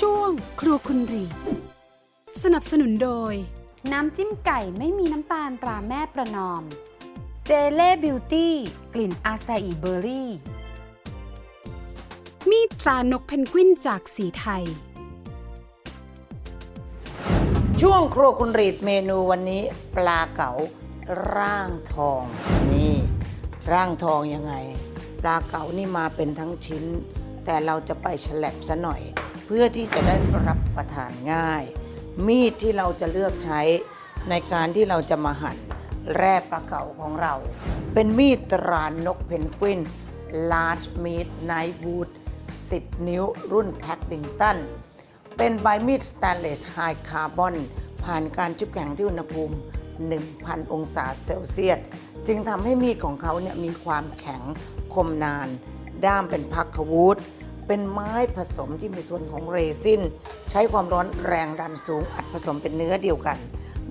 ช่วงครัวคุณรี สนับสนุนโดย น้ำจิ้มไก่ไม่มีน้ำตาลตราแม่ประนอม เจเล่บิวตี้ กลิ่นอาซาอิเบอร์รี่ มีดตรานกเพนกวินจากสีไทย ช่วงครัวคุณรีดเมนูวันนี้ ปลาเก๋าร่างทอง นี่ ร่างทองยังไง ปลาเก๋านี่มาเป็นทั้งชิ้น แต่เราจะไปฉลับซะหน่อย เพื่อที่จะได้รับประทานง่าย มีดที่เราจะเลือกใช้ในการที่เราจะมาหั่นแร่ปลาเก๋าของเรา เป็นมีดตรานกเพนกวิน large meat knife wood 10 นิ้วรุ่นแพ็กดิงตัน เป็นใบมีดสแตนเลสไฮคาร์บอนผ่านการจุบแข็งที่อุณหภูมิ 1,000 องศาเซลเซียส จึงทำให้มีดของเขาเนี่ยมีความแข็งคมนาน ด้ามเป็นพักขวูด เป็นไม้ผสมที่มีส่วนของเรซิน ใช้ความร้อนแรงดันสูงอัดผสมเป็นเนื้อเดียวกัน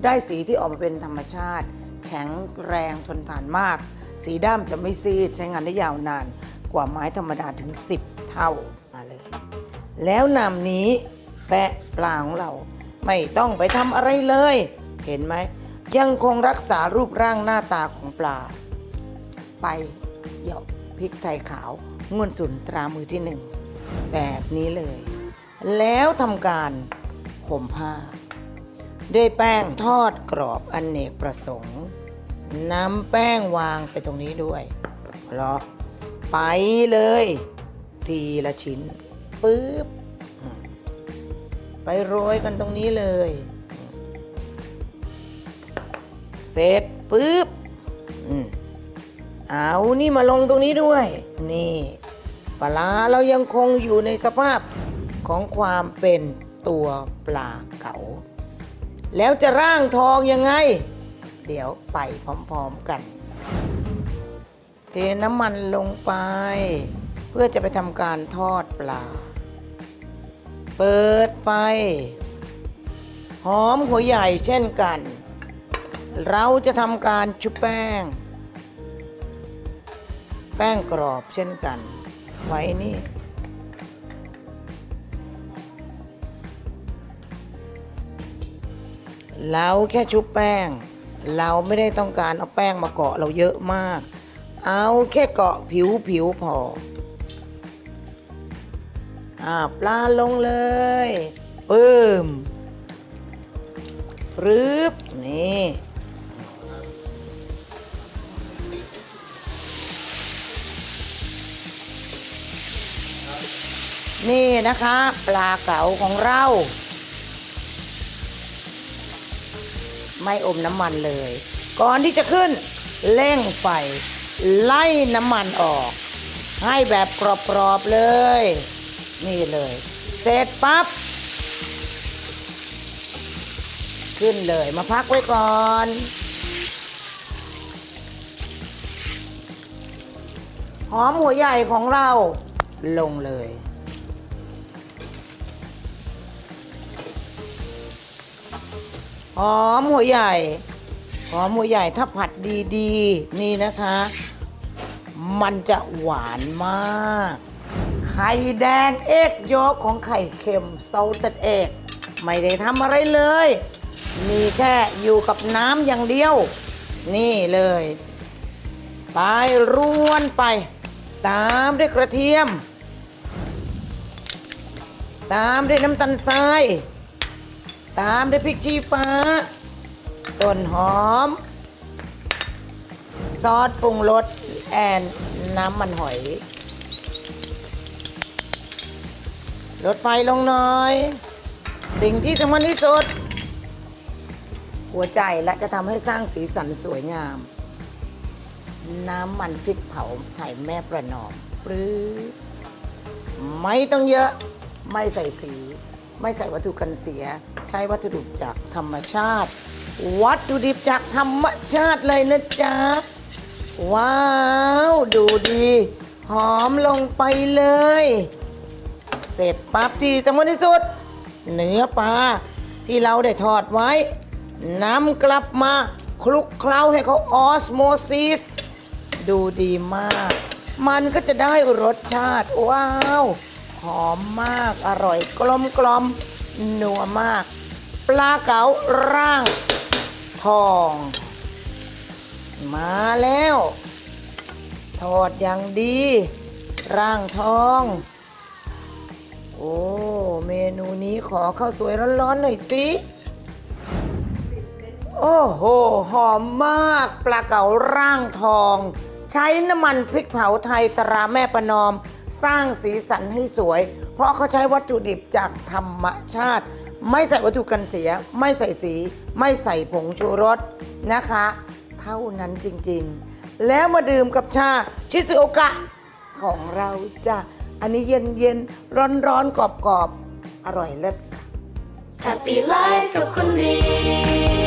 ได้สีที่ออกมาเป็นธรรมชาติ แข็งแรงทนทานมาก สีด้ามจะไม่ซีด ใช้งานได้ยาวนาน กว่าไม้ธรรมดาถึง 10 เท่ามาเลย แล้วนำนี้แปะปลาของเราไม่ต้องไปทำอะไรเลย เห็นไหม ยังคงรักษารูปร่างหน้าตาของปลา ไปเหยาะพริกไทยขาวงวนสุนตรามือที่หนึ่ง แบบนี้เลย แล้วทำการห่มผ้า ด้วยแป้งทอดกรอบอนเนกประสงค์นำแป้งวางไปตรงนี้ด้วย เพราะไปเลย ทีละชิ้นปึ๊บไปโรยกันตรงนี้เลย เสร็จปึ๊บอเอานี่มาลงตรงนี้ด้วย นี่ ปลาเรายังคงอยู่ในสภาพของความเป็นตัวปลาเก๋าแล้วจะร่างทองยังไง เดี๋ยวไปพร้อมๆกัน เทน้ำมันลงไป เพื่อจะไปทำการทอดปลา เปิดไฟ หอมหัวใหญ่เช่นกัน เราจะทำการชุบแป้ง แป้งกรอบเช่นกัน ไว้นี่ เราแค่ชุบแป้ง เราไม่ได้ต้องการเอาแป้งมาเกาะเราเยอะมาก เอาแค่เกาะผิวผิวพออ่าปลาลงเลยปึ้มรึบนี่ นี่นะคะ ปลาเก๋าของเรา ไม่อมน้ำมันเลย ก่อนที่จะขึ้นเร่งไฟไล่น้ำมันออก ให้แบบกรอบๆเลย นี่เลย เสร็จปั๊บขึ้นเลยมาพักไว้ก่อน หอมหัวใหญ่ของเราลงเลย หอมหัวใหญ่หอมหัวใหญ่ถ้าผัดดีๆ นี่นะคะ มันจะหวานมาก ไข่แดงเอกโยกของไข่เค็มเซาตัดเอก ไม่ได้ทำอะไรเลย มีแค่อยู่กับน้ำอย่างเดียว นี่เลย ไปร่วนไป ตามด้วยกระเทียม ตามด้วยน้ำตาลทราย ตามด้วยพริกชี้ฟ้า ต้นหอม ซอสปรุงรสแอนน้ำมันหอย ลดไฟลงหน่อย สิ่งที่สำคัญที่สุด หัวใจและจะทำให้สร้างสีสันสวยงาม น้ำมันพริกเผาไถ่แม่ประนอมปรื้อไม่ต้องเยอะไม่ใส่สี ไม่ใส่วัตถุกันเสีย ใช้วัตถุดิบจากธรรมชาติ วัตถุดิบจากธรรมชาติเลยนะจ๊ะ ว้าว ดูดี หอมลงไปเลย เสร็จปั๊บที่สำคัญที่สุด เนื้อปลาที่เราได้ทอดไว้นำกลับมาคลุกเคล้าให้เขาออสโมซิส ดูดีมาก มันก็จะได้รสชาติ ว้าว หอมมากอร่อยกลมกลมนัวมาก ปลาเก๋าร่าง ทอง มาแล้ว ทอดอย่างดี ร่างทอง โอ้เมนูนี้ขอข้าวสวยร้อนๆหน่อยสิโอ้โห หอมมาก ปลาเก๋าร่างทอง ใช้น้ำมันพริกเผาไทยตราแม่ประนอม สร้างสีสันให้สวย เพราะเขาใช้วัตถุดิบจากธรรมชาติ ไม่ใส่วัตถุกันเสีย ไม่ใส่สี ไม่ใส่ผงชูรสนะคะ เท่านั้นจริงๆ แล้วมาดื่มกับชาชิซุโอกะของเราจ้ะอันนี้เย็นเย็นร้อนร้อนกรอบกรอบอร่อยเลิศค่ะ Happy Life กับคุณรี